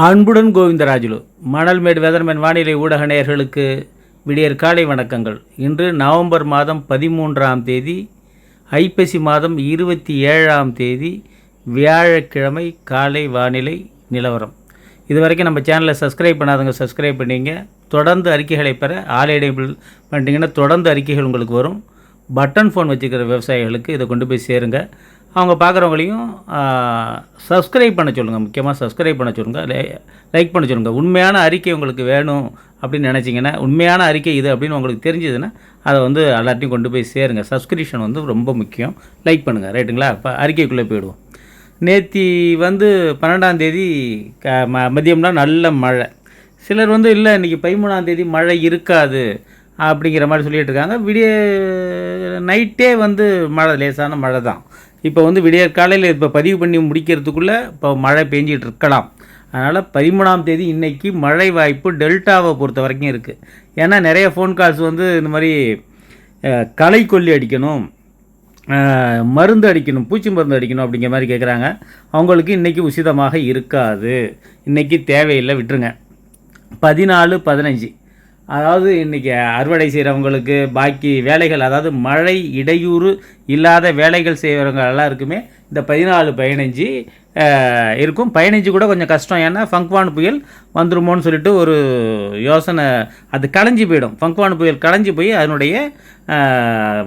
அன்புடன் கோவிந்தராஜுலு மணல்மேடு வெதர்மேன் வானிலை ஊடக நேயர்களுக்கு விடியற் காலை வணக்கங்கள். இன்று நவம்பர் மாதம் பதிமூன்றாம் தேதி ஐப்பசி மாதம் இருபத்தி ஏழாம் தேதி வியாழக்கிழமை காலை வானிலை நிலவரம். இது வரைக்கும் நம்ம சேனலை சப்ஸ்கிரைப் பண்ணாதவங்க சப்ஸ்கிரைப் பண்ணிங்க. தொடர்ந்து அறிக்கைகளை பெற ஆல் எனேபிள் பண்ணிட்டீங்கன்னா தொடர்ந்து அறிக்கைகள் உங்களுக்கு வரும். பட்டன் ஃபோன் வச்சுக்கிற விவசாயிகளுக்கு இதை கொண்டு போய் சேருங்க. அவங்க பார்க்குறவங்களையும் சப்ஸ்கிரைப் பண்ண சொல்லுங்கள் முக்கியமாக சப்ஸ்கிரைப் பண்ண சொல்லுங்கள் லைக் பண்ண சொல்லுங்கள் உண்மையான அறிக்கை உங்களுக்கு வேணும் அப்படின்னு நினச்சிங்கன்னா உண்மையான அறிக்கை இது அப்படின்னு உங்களுக்கு தெரிஞ்சதுன்னா அதை வந்து எல்லாத்தையும் கொண்டு போய் சேருங்க. சப்ஸ்கிரிப்ஷன் வந்து ரொம்ப முக்கியம். லைக் பண்ணுங்கள் ரைட்டுங்களா இப்போ அறிக்கைக்குள்ளே போயிடுவோம். நேத்தி வந்து பன்னெண்டாந்தேதி க ம மதியம்னா நல்ல மழை. சிலர் வந்து இல்லை இன்றைக்கி பதிமூணாந்தேதி மழை இருக்காது அப்படிங்கிற மாதிரி சொல்லிகிட்டு இருக்காங்க. விடிய நைட்டே வந்து மழை லேசான மழை தான் இப்போ வந்து விடியற் காலையில் இப்போ பதிவு பண்ணி முடிக்கிறதுக்குள்ளே இப்போ மழை பெஞ்சிகிட்டு இருக்கலாம். அதனால் பதிமூணாம் தேதி இன்றைக்கி மழை வாய்ப்பு டெல்டாவை பொறுத்த வரைக்கும் இருக்குது ஏன்னா நிறைய ஃபோன் கால்ஸ் வந்து இந்த மாதிரி களை கொல்லி அடிக்கணும் மருந்து அடிக்கணும் பூச்சி மருந்து அடிக்கணும் அப்படிங்கிற மாதிரி கேட்குறாங்க அவங்களுக்கு இன்றைக்கி உசிதமாக இருக்காது. இன்றைக்கி தேவையில்லை விட்டுருங்க. பதினாலு பதினஞ்சு. அதாவது இன்றைக்கி அறுவடை செய்கிறவங்களுக்கு பாக்கி வேலைகள் அதாவது மழை இடையூறு இல்லாத வேலைகள் செய்கிறவங்க எல்லாருக்குமே இந்த பதினாலு பதினஞ்சு இருக்கும். பதினஞ்சு கூட கொஞ்சம் கஷ்டம். ஏன்னா ஃபங்க்வான் புயல் வந்துருமோன்னு சொல்லிட்டு ஒரு யோசனை அது களைஞ்சி போயிடும். ஃபங்க்வான் புயல் களைஞ்சி போய் அதனுடைய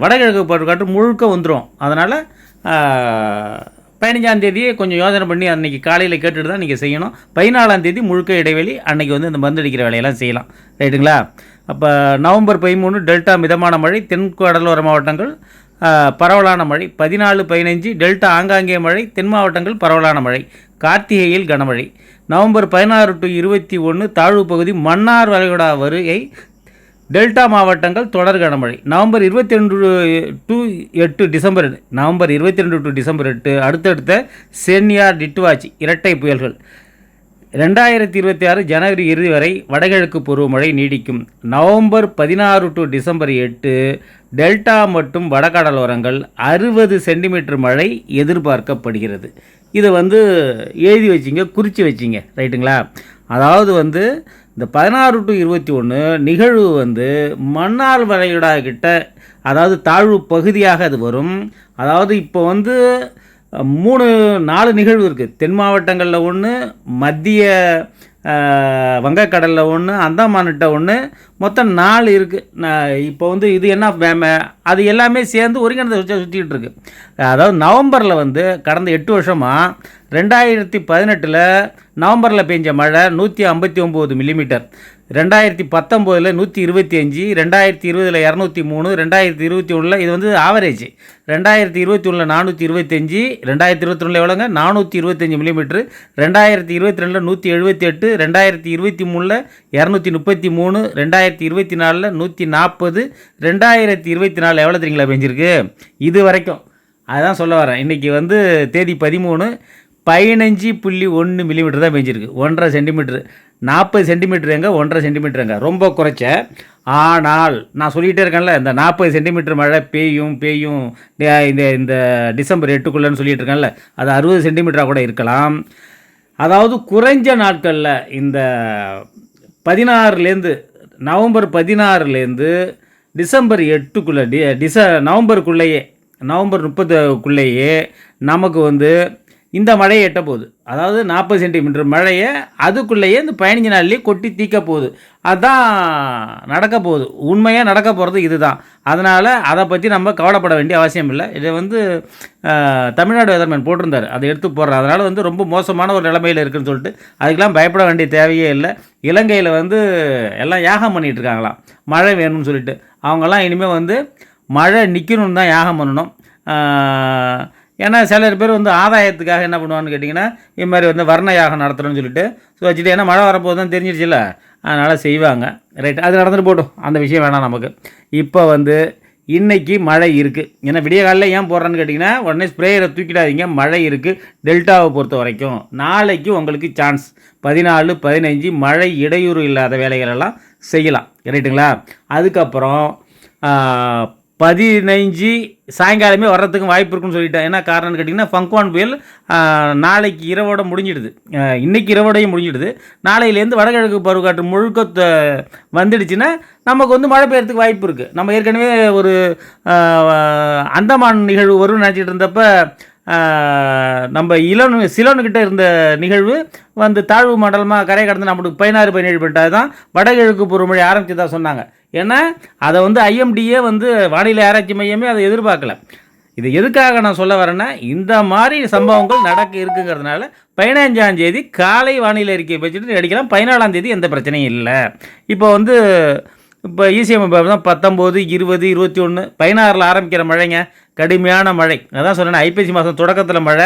வடகிழக்கு பருவக்காற்று முழுக்க வந்துடும் அதனால் பதினஞ்சாம் தேதியே கொஞ்சம் யோசனை பண்ணி அன்றைக்கி காலையில் கேட்டுட்டு தான் நீங்கள் செய்யணும். பதினாலாம் தேதி முழுக்க இடைவெளி அன்னைக்கு வந்து இந்த மருந்தடிக்கிற வேலையெல்லாம் செய்யலாம். ரைட்டுங்களா? அப்போ நவம்பர் பதிமூணு டெல்டா மிதமான மழை தென் கடலோர மாவட்டங்கள் பரவலான மழை. பதினாலு பதினஞ்சு டெல்டா ஆங்காங்கே மழை தென் மாவட்டங்கள் பரவலான மழை. கார்த்திகையில் கனமழை. நவம்பர் பதினாறு டு இருபத்தி ஒன்று தாழ்வு பகுதி மன்னார் வளைகுடா வருகை டெல்டா மாவட்டங்கள் தொடர் கனமழை. நவம்பர் இருபத்தி ரெண்டு டு எட்டு டிசம்பர் நவம்பர் இருபத்தி ரெண்டு டு டிசம்பர் எட்டு. அடுத்தடுத்த சென்னியார் டிட்டுவாச்சி இரட்டை புயல்கள். ரெண்டாயிரத்தி இருபத்தி ஆறு ஜனவரி இறுதி வரை வடகிழக்கு பருவமழை நீடிக்கும். நவம்பர் பதினாறு டு டிசம்பர் எட்டு டெல்டா மற்றும் வடகடலோரங்கள் அறுபது சென்டிமீட்டர் மழை எதிர்பார்க்கப்படுகிறது. இதை வந்து எழுதி வச்சிங்க குறித்து வச்சிங்க. ரைட்டுங்களா? அதாவது வந்து இந்த பதினாறு டு இருபத்தி ஒன்று நிகழ்வு வந்து மன்னார் வளைகுடா கிட்ட அதாவது தாழ்வு பகுதியாக அது வரும். அதாவது இப்போ வந்து மூணு நாலு நிகழ்வு இருக்குது தென் மாவட்டங்களில் ஒன்று மத்திய வங்கக்கடலில் ஒன்று அந்தமான்கிட்ட ஒன்று மொத்தம் நாலு இருக்குது இப்போ வந்து இது என்ன அது எல்லாமே சேர்ந்து ஒருங்கிணைந்த சுற்றி சுற்றிக்கிட்டு இருக்கு. அதாவது நவம்பரில் வந்து கடந்த எட்டு வருஷமாக ரெண்டாயிரத்தி பதினெட்டில் நவம்பரில் பெஞ்ச மழை நூற்றி ஐம்பத்தி ஒம்பது மில்லிமீட்டர் ரெண்டாயிரத்தி பத்தொம்போதில் நூற்றி இருபத்தி அஞ்சு ரெண்டாயிரத்தி இருபதில் இரநூத்தி மூணு ரெண்டாயிரத்தி இருபத்தி ஒன்றில் இது வந்து ஆவரேஜ் ரெண்டாயிரத்தி இருபத்தி ஒன்றில் நானூற்றி இருபத்தஞ்சி ரெண்டாயிரத்தி இருபத்தி ஒன்றில் எவ்வளோங்க? நானூற்றி இருபத்தஞ்சி மில்லிமீட்ரு ரெண்டாயிரத்தி இருபத்தி ரெண்டில் நூற்றி எழுபத்தி எட்டு ரெண்டாயிரத்தி இருபத்தி மூணில் இரநூத்தி முப்பத்தி மூணு ரெண்டாயிரத்தி இருபத்தி நாலில் நூற்றி நாற்பது ரெண்டாயிரத்தி இருபத்தி நாலில் எவ்வளோ தெரியுங்களா பெஞ்சிருக்கு? இது வரைக்கும் அதுதான் சொல்ல வரேன். இன்றைக்கி வந்து தேதி பதிமூணு பதினஞ்சு புள்ளி ஒன்று மில்லிமீட்டர் தான் பெஞ்சிருக்கு. ஒன்றரை சென்டிமீட்ரு நாற்பது சென்டிமீட்டர் எங்கே ஒன்றரை சென்டிமீட்டர் எங்கே ரொம்ப குறைச்ச. ஆனால் நான் சொல்லிகிட்டே இருக்கேன்ல இந்த நாற்பது சென்டிமீட்டர் மழை பெய்யும் பெய்யும். இந்த இந்த டிசம்பர் எட்டுக்குள்ளேன்னு சொல்லிகிட்டு இருக்கேன்ல அது அறுபது சென்டிமீட்டராக கூட இருக்கலாம். அதாவது குறைஞ்ச நாட்களில் இந்த பதினாறுலேருந்து நவம்பர் பதினாறுலேருந்து டிசம்பர் எட்டுக்குள்ளே டி டிச நவம்பருக்குள்ளேயே நவம்பர் முப்பதுக்குள்ளேயே நமக்கு வந்து இந்த மழையை எட்ட போகுது. அதாவது நாற்பது சென்டிமீட்டர் மழையை அதுக்குள்ளேயே இந்த பதினஞ்சு நாள்லேயே கொட்டி தீக்க போகுது. அதுதான் நடக்க போகுது. உண்மையாக நடக்க போகிறது இதுதான். அதனால் அதை பற்றி நம்ம கவலைப்பட வேண்டிய அவசியம் இல்லை. இதை வந்து தமிழ்நாடு வெதர்மேன் போட்டிருந்தார். அதை எடுத்து போடுறார். அதனால் வந்து ரொம்ப மோசமான ஒரு நிலைமையில் இருக்குதுன்னு சொல்லிட்டு அதுக்கெல்லாம் பயப்பட வேண்டிய தேவையே இல்லை. இலங்கையில் வந்து எல்லாம் யாகம் பண்ணிகிட்டு இருக்காங்களாம். மழை வேணும்னு சொல்லிட்டு. அவங்கெல்லாம் இனிமேல் வந்து மழை நிற்கணும்னு தான் யாகம் பண்ணணும். ஏன்னா சிலர் பேர் வந்து ஆதாயத்துக்காக என்ன பண்ணுவான்னு கேட்டிங்கன்னா இது மாதிரி வந்து வர்ண யாகம் நடத்துகிறோன்னு சொல்லிட்டு ஸோ வச்சுட்டு ஏன்னா மழை வரப்போது தான் தெரிஞ்சிருச்சுல அதனால் செய்வாங்க. ரைட் அது நடந்துட்டு போட்டும். அந்த விஷயம் வேணாம் நமக்கு. இப்போ வந்து இன்றைக்கி மழை இருக்குது ஏன்னா விடிய காலையில் ஏன் போடுறேன்னு கேட்டிங்கன்னா உடனே ஸ்ப்ரேயரை தூக்கிடாதீங்க மழை இருக்குது டெல்டாவை பொறுத்த வரைக்கும். நாளைக்கு உங்களுக்கு சான்ஸ் பதினாலு பதினஞ்சு மழை இடையூறு இல்லாத வேலைகளெல்லாம் செய்யலாம். ரைட்டுங்களா அதுக்கப்புறம் பதினைஞ்சு சாயங்காலமே வர்றதுக்கும் வாய்ப்பு இருக்குன்னு சொல்லிட்டேன் என்ன காரணம்னு கேட்டிங்கன்னா ஃபங்க்வான் புயல் நாளைக்கு இரவோட முடிஞ்சிடுது. இன்றைக்கி இன்னைக்கு இரவோடையும் முடிஞ்சிடுது. நாளையிலேருந்து வடகிழக்கு பருவக்காற்று முழுக்க வந்துடுச்சுன்னா நமக்கு வந்து மழை பெய்யறதுக்கு வாய்ப்பு இருக்குது நம்ம ஏற்கனவே ஒரு அந்தமான் நிகழ்வு வரும்னு நினச்சிட்டு இருந்தப்போ நம்ம இளன் சிலோனுக்கிட்ட இருந்த நிகழ்வு வந்து தாழ்வு மண்டலமாக கரை கடந்து நம்மளுக்கு பதினாறு பதினேழு பண்ணிட்டது தான் வடகிழக்கு பொறுமொழி ஆரம்பிச்சதா சொன்னாங்க. ஏன்னா அதை வந்து ஐஎம்டியே வந்து வானிலை ஆராய்ச்சி மையமே அதை எதிர்பார்க்கல. இது எதுக்காக நான் சொல்ல வரேன்னா இந்த மாதிரி சம்பவங்கள் நடக்க இருக்குங்கிறதுனால பதினஞ்சாம் தேதி காலை வானிலை அறிக்கையை வச்சுட்டு அடிக்கலாம். பதினாலாம் தேதி எந்த பிரச்சனையும் இல்லை. இப்போ வந்து இப்போ இசிஎம் தான் பத்தொம்போது இருபது இருபத்தி ஒன்று பதினாறில் ஆரம்பிக்கிற மழைங்க. கடுமையான மழை. அதான் சொன்னேன் ஐப்பசி மாதம் தொடக்கத்தில் மழை.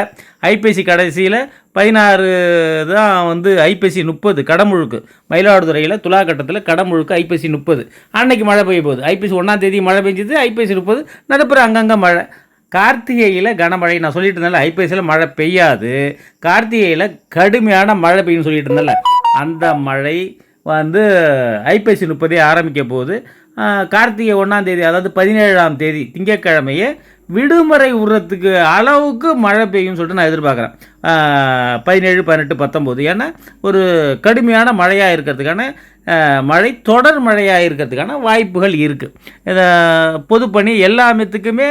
ஐப்பசி கடைசியில் பதினாறு தான் வந்து ஐப்பசி முப்பது கடமுழுக்கு. மயிலாடுதுறையில் துலாக்கட்டத்தில் கடமுழுக்கு ஐப்பசி முப்பது. அன்னைக்கு மழை பெய்ய போகுது. ஐப்பசி ஒன்றாம் தேதி மழை பெஞ்சது ஐப்பசி முப்பது. நடுப்புற அங்கங்கே மழை. கார்த்திகையில் கனமழை. நான் சொல்லிட்டு இருந்தேன் ஐப்பசியில் மழை பெய்யாது. கார்த்திகையில் கடுமையான மழை பெய்யும் சொல்லிட்டு இருந்தேன்ல அந்த மழை வந்து ஐப்பசி முப்பதே ஆரம்பிக்க போகுது. கார்த்திகை ஒன்றாம் தேதி அதாவது பதினேழாம் தேதி திங்கட்கிழமையே விடுமுறை விடுறதுக்கு அளவுக்கு மழை பெய்யும்னு சொல்லிட்டு நான் எதிர்பார்க்குறேன். பதினேழு பதினெட்டு பத்தொம்போது ஏன்னா ஒரு கடுமையான மழையாக இருக்கிறதுக்கான மழை தொடர் மழையாக இருக்கிறதுக்கான வாய்ப்புகள் இருக்குது பொதுப்பணி எல்லாமத்துக்குமே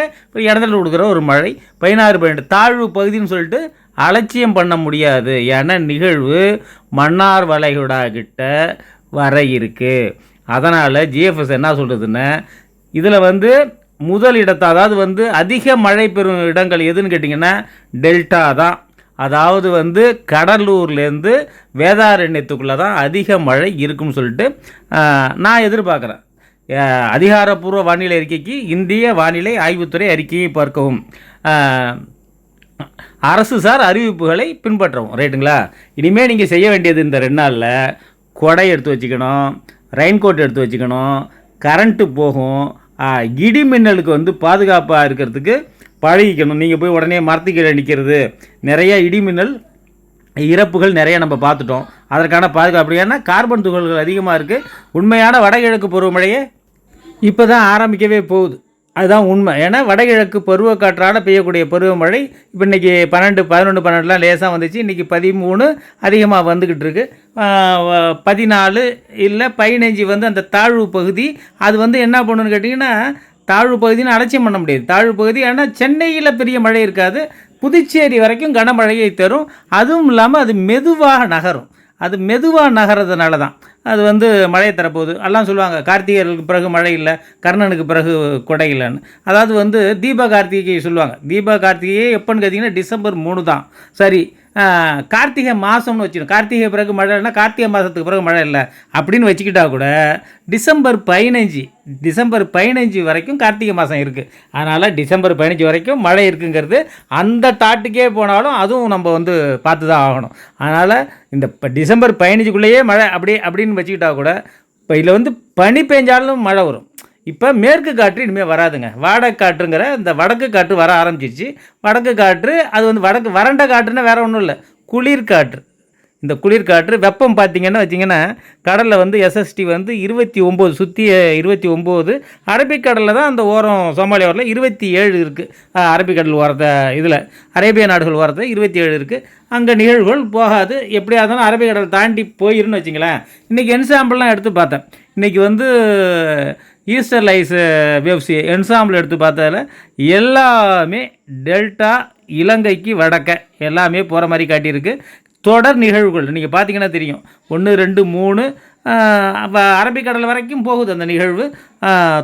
இடத்துல கொடுக்குற ஒரு மழை. பதினாறு பன்னெண்டு தாழ்வு பகுதின்னு சொல்லிட்டு அலட்சியம் பண்ண முடியாது. ஏன்னா நிகழ்வு மன்னார் வளைகுடா கிட்ட வர இருக்குது அதனால் ஜிஎஃப்எஸ் என்ன சொல்கிறதுன்னா இதில் வந்து முதல் இடத்தை அதாவது வந்து அதிக மழை பெறும் இடங்கள் எதுன்னு கேட்டிங்கன்னா டெல்டா தான். அதாவது வந்து கடலூர்லேருந்து வேதாரண்யத்துக்குள்ளே தான் அதிக மழை இருக்கும்னு சொல்லிட்டு நான் எதிர்பார்க்குறேன். அதிகாரப்பூர்வ வானிலை அறிக்கைக்கு இந்திய வானிலை ஆய்வுத்துறை அறிக்கையை பார்க்கவும். அரசு சார் அறிவிப்புகளை பின்பற்றவும். ரைட்டுங்களா? இனிமேல் நீங்கள் செய்ய வேண்டியது இந்த ரெண்டு நாளில் கொடை எடுத்து வச்சுக்கணும் ரெயின்கோட் எடுத்து வச்சுக்கணும் கரண்ட்டு போகும் இடி மின்னலுக்கு வந்து பாதுகாப்பாக இருக்கிறதுக்கு பழகிக்கணும். நீங்கள் போய் உடனே மரத்துக்கீழே நிற்கிறது நிறைய இடி மின்னல் இறப்புகள் நிறைய நம்ம பார்த்துட்டோம். அதற்கான பாதுகாப்பு. ஏன்னா கார்பன் துகள்கள் அதிகமாக இருக்குது உண்மையான வடகிழக்கு பருவமழையே இப்போ தான் ஆரம்பிக்கவே போகுது. அதுதான் உண்மை. ஏன்னா வடகிழக்கு பருவக்காற்றால் பெய்யக்கூடிய பருவமழை இப்போ இன்றைக்கி பன்னெண்டு பதினொன்று பன்னெண்டுலாம் லேசாக வந்துச்சு. இன்றைக்கி பதிமூணு அதிகமாக வந்துக்கிட்டு இருக்கு. பதினாலு இல்லை பதினஞ்சு வந்து அந்த தாழ்வு பகுதி. அது வந்து என்ன பண்ணுன்னு கேட்டிங்கன்னா தாழ்வு பகுதின்னு அலட்சியம் பண்ண முடியாது. தாழ்வு பகுதி ஏன்னா சென்னையில் பெரிய மழை இருக்காது. புதுச்சேரி வரைக்கும் கனமழையை தரும். அதுவும் இல்லாமல் அது மெதுவாக நகரும். அது மெதுவாக நகர்றதுனால தான் அது வந்து மழையை தரப்போகுது. எல்லாம் சொல்லுவாங்க கார்த்திகைக்கு பிறகு மழை இல்லை கர்ணனுக்கு பிறகு கொடை இல்லைன்னு. அதாவது வந்து தீப கார்த்திகை சொல்லுவாங்க. தீப கார்த்திகையே எப்போன்னு கேட்டிங்கன்னா டிசம்பர் மூணு தான் சரி கார்த்திகை மாதம்னு வச்சுக்கணும். கார்த்திகை பிறகு மழை இல்லைன்னா கார்த்திகை மாதத்துக்கு பிறகு மழை இல்லை அப்படின்னு வச்சுக்கிட்டா கூட டிசம்பர் பதினஞ்சு டிசம்பர் பதினஞ்சு வரைக்கும் கார்த்திகை மாதம் இருக்குது அதனால் டிசம்பர் பதினஞ்சு வரைக்கும் மழை இருக்குங்கிறது அந்த தாட்டுக்கே போனாலும் அதுவும் நம்ம வந்து பார்த்து தான் ஆகணும். அதனால் இந்த இப்போ டிசம்பர் பதினஞ்சுக்குள்ளேயே மழை அப்படி அப்படின்னு வச்சுக்கிட்டா கூட இப்போ இதில் வந்து பனி பெஞ்சாலும் மழை வரும். இப்போ மேற்கு காற்று இனிமேல் வராதுங்க. வாடகை காற்றுங்கிற இந்த வடக்கு காற்று வர ஆரம்பிச்சிருச்சு. வடக்கு காற்று அது வந்து வடக்கு வறண்ட காற்றுன்னா வேறு ஒன்றும் இல்லை. குளிர் காற்று. இந்த குளிர்காற்று வெப்பம் பார்த்தீங்கன்னா வச்சிங்கன்னா கடலில் வந்து எஸ்எஸ்டி வந்து இருபத்தி ஒம்பது சுற்றி இருபத்தி ஒம்பது அரபிக்கடலில் தான் அந்த ஓரம் சோமாலியா ஓரில் இருபத்தி ஏழு இருக்குது அரபிக்கடல் ஓரத்தை இதில். அரேபிய நாடுகள் ஓரத்தில் இருபத்தி ஏழு இருக்குது அங்கே நிகழ்வுகள் போகாது. எப்படியா இருந்தாலும் அரபிக்கடல் தாண்டி போயிருன்னு வச்சிங்களேன். இன்றைக்கி என்சாம்பிள்லாம் எடுத்து பார்த்தேன். இன்றைக்கி வந்து ஈஸ்டர் லைஸ் வேவ்ஸ் என்சாம்பிள் எடுத்து பார்த்ததில் எல்லாமே டெல்டா இலங்கைக்கு வடக்க எல்லாமே போகிற மாதிரி காட்டியிருக்கு. தொடர் நிகழ்வுகள் நீங்கள் பார்த்தீங்கன்னா தெரியும். ஒன்று ரெண்டு மூணு அப்போ அரபிக்கடல் வரைக்கும் போகுது அந்த நிகழ்வு.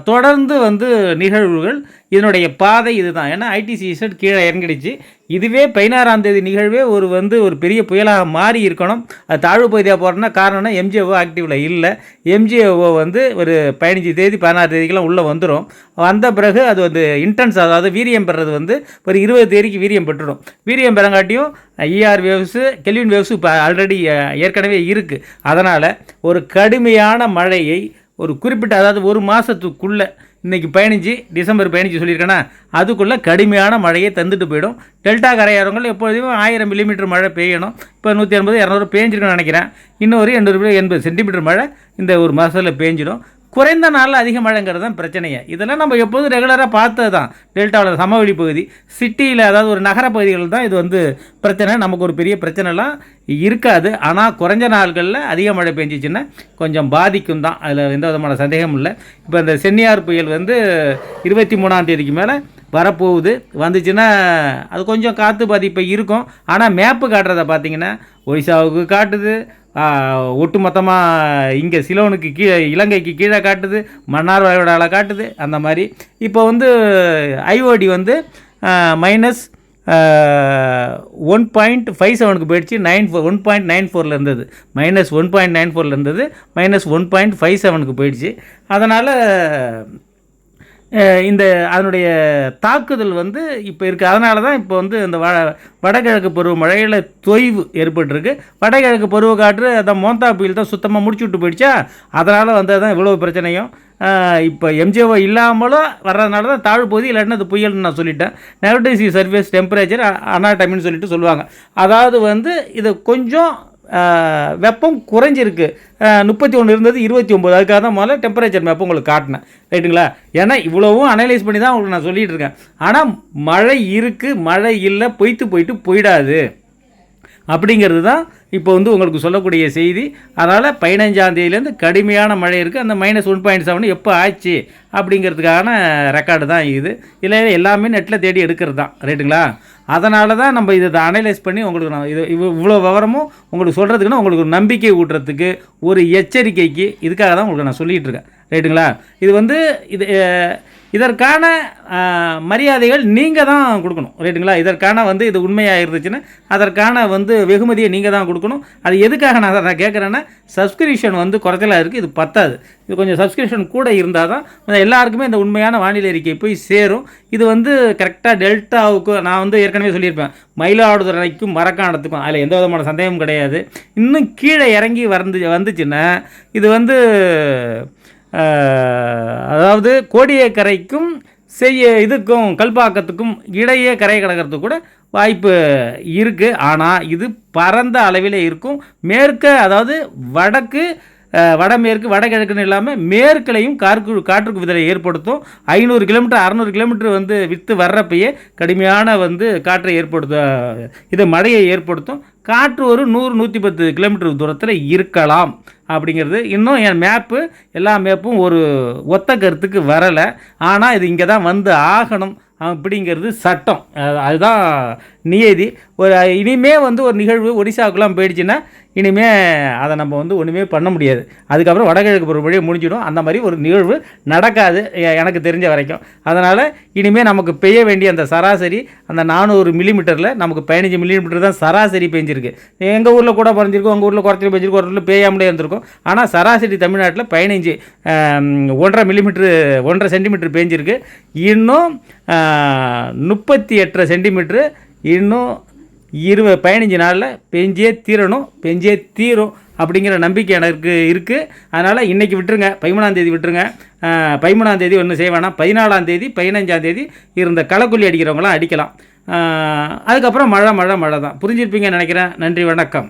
தொடர்ந்து வந்து நிகழ்வுகள். இதனுடைய பாதை இதுதான். ஏன்னா ஐடிசிஎஸ்எட் கீழே இறங்கிடுச்சு. இதுவே பதினாறாம் தேதி நிகழ்வே ஒரு வந்து ஒரு பெரிய புயலாக மாறி இருக்கணும். அது தாழ்வு பகுதியாக போகிறோன்னா காரணம்னா எம்ஜிஓ ஆக்டிவில் இல்லை. எம்ஜிஓ வந்து ஒரு பதினஞ்சு தேதி பதினாறு தேதிக்கெலாம் உள்ளே வந்துடும் வந்த பிறகு அது வந்து இன்டென்ஸ் அதாவது வீரியம் பெறது வந்து ஒரு இருபது தேதிக்கு வீரியம் பெற்றுடும். வீரியம் பெறங்காட்டியும் இஆர் வேவ்ஸு கெல்வின் வேவ்ஸு இப்போ ஆல்ரெடி ஏற்கனவே இருக்குது அதனால் ஒரு கடுமையான மழையை ஒரு குறிப்பிட்ட அதாவது ஒரு மாதத்துக்குள்ளே இன்றைக்கி பயணிஞ்சு டிசம்பர் பயணிச்சு சொல்லியிருக்கேன்னா அதுக்குள்ளே கடுமையான மழையை தந்துட்டு போயிடும். டெல்டா கரையாரங்கள் எப்பொழுதுமே ஆயிரம் மில்லிமீட்டர் மழை பெய்யணும். இப்போ நூற்றி எண்பது இரநூறு பேஞ்சிருக்குன்னு நினைக்கிறேன். இன்னொரு எண்ணூறு எண்பது சென்டிமீட்டர் மழை இந்த ஒரு மாதத்தில் பேஞ்சிடும். குறைந்த நாளில் அதிக மழைங்கிறது தான் பிரச்சனையே. இதெல்லாம் நம்ம எப்போதும் ரெகுலராக பார்த்தது தான் டெல்டாவில் சமவெளி பகுதி சிட்டியில் அதாவது ஒரு நகர பகுதிகளில் தான் இது வந்து பிரச்சனை. நமக்கு ஒரு பெரிய பிரச்சனைலாம் இருக்காது. ஆனால் குறைஞ்ச நாள்களில் அதிக மழை பெஞ்சிச்சுன்னா கொஞ்சம் பாதிக்கும் தான். அதில் எந்த விதமான சந்தேகமும் இல்லை. இப்போ இந்த சென்னியார் புயல் வந்து இருபத்தி மூணாம் தேதிக்கு மேலே வரப்போகுது. வந்துச்சுன்னா அது கொஞ்சம் காற்று பாதிப்பு இருக்கும். ஆனால் மேப்பு காட்டுறதை பார்த்தீங்கன்னா ஒடிசாவுக்கு காட்டுது. ஒட்டுமொத்தமாக இங்கே சிலோனுக்கு கீழே இலங்கைக்கு கீழே காட்டுது மன்னார் வளைகுடாவில் காட்டுது அந்த மாதிரி. இப்போ வந்து ஐஓடி வந்து மைனஸ் ஒன் பாயிண்ட் ஃபைவ் செவனுக்கு போயிடுச்சு. Nine four one point nine ஃபோரில் இருந்தது. மைனஸ் ஒன் பாயிண்ட் நைன் ஃபோரில் இருந்தது. மைனஸ் ஒன் பாயிண்ட் ஃபைவ் செவனுக்கு போயிடுச்சு. அதனால் இந்த அதனுடைய தாக்குதல் வந்து இப்போ இருக்குது அதனால தான் இப்போ வந்து இந்த வ வடகிழக்கு பருவமழையில் தொய்வு ஏற்பட்டிருக்கு. வடகிழக்கு பருவக்காற்று அந்த மோந்தா புயல் தான் சுத்தமாக முடிச்சு விட்டு போயிடுச்சா? அதனால் வந்து தான் இவ்வளோ பிரச்சனையும் இப்போ எம்ஜிஓ இல்லாமலும் வர்றதுனால தான் தாழ்வு பகுதி இல்லாட்டினா அது புயல்னு நான் சொல்லிட்டேன். நெகட்டிவ் சர்ஃபேஸ் டெம்பரேச்சர் அனாடமின்னு சொல்லிட்டு சொல்லுவாங்க. அதாவது வந்து இது கொஞ்சம் வெப்பம் குறைஞ்சிருக்கு. முப்பத்தி ஒன்று இருந்தது இருபத்தி ஒம்பது அதுக்காக தான் முதல்ல டெம்பரேச்சர் மேப் உங்களுக்கு காட்டினேன். ரைட்டுங்களா? ஏன்னா இவ்வளவும் அனலைஸ் பண்ணி தான் உங்களுக்கு நான் சொல்லிகிட்டு இருக்கேன். ஆனால் மழை இருக்குது மழை இல்லை பொய்த்து போயிட்டு போயிடாது. அப்படிங்கிறது தான் இப்போ வந்து உங்களுக்கு சொல்லக்கூடிய செய்தி. அதனால் பதினஞ்சாந்தேதியிலேருந்து கடுமையான மழை இருக்குது அந்த மைனஸ் ஒன் பாயிண்ட் செவன் எப்போ ஆச்சு அப்படிங்கிறதுக்கான ரெக்கார்டு தான் இது. இல்லை எல்லாமே நெட்டில் தேடி எடுக்கிறது தான் ரைட்டுங்களா அதனால தான் நம்ம இதை அனலைஸ் பண்ணி உங்களுக்கு நான் இது இவ்வ- இவ்வளோ விவரமும் உங்களுக்கு சொல்கிறதுக்குன்னா உங்களுக்கு ஒரு நம்பிக்கை ஊட்டுறதுக்கு ஒரு எச்சரிக்கைக்கு இதுக்காக தான் உங்களுக்கு நான் சொல்லிகிட்டு இருக்கேன். ரைட்டுங்களா இது வந்து இது இதற்கான மரியாதைகள் நீங்கள் தான் கொடுக்கணும். ரைட்டுங்களா இதற்கான வந்து இது உண்மையாக இருந்துச்சுன்னா அதற்கான வந்து வெகுமதியை நீங்கள் தான் கொடுக்கணும். அது எதுக்காக நான் அதை நான் கேட்குறேன்னா சப்ஸ்கிரிப்ஷன் வந்து குறைச்சலாக இருக்குது இது பத்தாது. இது கொஞ்சம் சப்ஸ்கிரிப்ஷன் கூட இருந்தால் தான் எல்லாருக்குமே இந்த உண்மையான வானிலை அறிக்கை போய் சேரும். இது வந்து கரெக்டாக டெல்டாவுக்கு நான் வந்து ஏற்கனவே சொல்லியிருப்பேன். மயிலாடுதுறைக்கும் மரக்காணத்துக்கும் அதில் எந்த விதமான சந்தேகமும் கிடையாது. இன்னும் கீழே இறங்கி வந்து வந்துச்சுன்னா இது வந்து அதாவது கோடியக்கரைக்கும் செய்ய இதுக்கும் கல்பாக்கத்துக்கும் இடையே கரை கடக்கிறதுக்கு கூட வாய்ப்பு இருக்குது ஆனால் இது பரந்த அளவில் இருக்கும். மேற்க அதாவது வடக்கு வடமேற்கு வடகிழக்குன்னு இல்லாமல் மேற்குலையும் காற்று காற்றுக்கு விதலை ஏற்படுத்தும். ஐநூறு கிலோமீட்டர் அறநூறு கிலோமீட்டர் வந்து விற்று வர்றப்பயே கடுமையான வந்து காற்றை ஏற்படுத்த இது மழையை ஏற்படுத்தும். காற்று ஒரு நூறு நூற்றி பத்து கிலோமீட்டர் தூரத்தில் இருக்கலாம் அப்படிங்கிறது. இன்னும் என் மேப்பு எல்லா மேப்பும் ஒரு ஒத்த கருத்துக்கு வரலை. ஆனால் இது இங்கே தான் வந்து ஆகணும் அப்படிங்கிறது சட்டம். அதுதான் நியதி. ஒரு இனிமே வந்து ஒரு நிகழ்வு ஒடிசாவுக்குலாம் போயிடுச்சுன்னா இனிமே அதை நம்ம வந்து ஒன்றுமே பண்ண முடியாது. அதுக்கப்புறம் வடகிழக்கு பருவமழையை முடிஞ்சிடும். அந்த மாதிரி ஒரு நிகழ்வு நடக்காது எனக்கு தெரிஞ்ச வரைக்கும். அதனால் இனிமேல் நமக்கு பெய்ய வேண்டிய அந்த சராசரி அந்த நானூறு மில்லிமீட்டரில் நமக்கு பதினஞ்சு மில்லிமீட்டர் தான் சராசரி பெஞ்சிருக்கு. எங்கள் ஊரில் கூட பறஞ்சிருக்கும் உங்கள் ஊரில் குறைச்சி பெஞ்சிருக்கும் ஒரு ஊரில் பெய்யாமலே இருந்திருக்கும். ஆனால் சராசரி தமிழ்நாட்டில் பதினஞ்சு ஒன்றரை மில்லிமீட்ரு ஒன்றரை சென்டிமீட்டர் பேஞ்சிருக்கு. இன்னும் முப்பத்தி எட்டரை சென்டிமீட்ரு இன்னும் இருபது பதினஞ்சு நாளில் பெஞ்சே தீரணும் பெஞ்சே தீரும் அப்படிங்கிற நம்பிக்கை எனக்கு இருக்குது அதனால் இன்றைக்கி விட்டுருங்க பதிமூணாந்தேதி விட்டுருங்க. பதிமூணாந்தேதி ஒன்று செய்வேன்னா ஒன்றும் செய்ய வேணாம். இருந்த களக்குள்ளி அடிக்கிறவங்களாம் அடிக்கலாம். அதுக்கப்புறம் மழை மழை மழை தான் புரிஞ்சிருப்பீங்கன்னு நினைக்கிறேன். நன்றி வணக்கம்.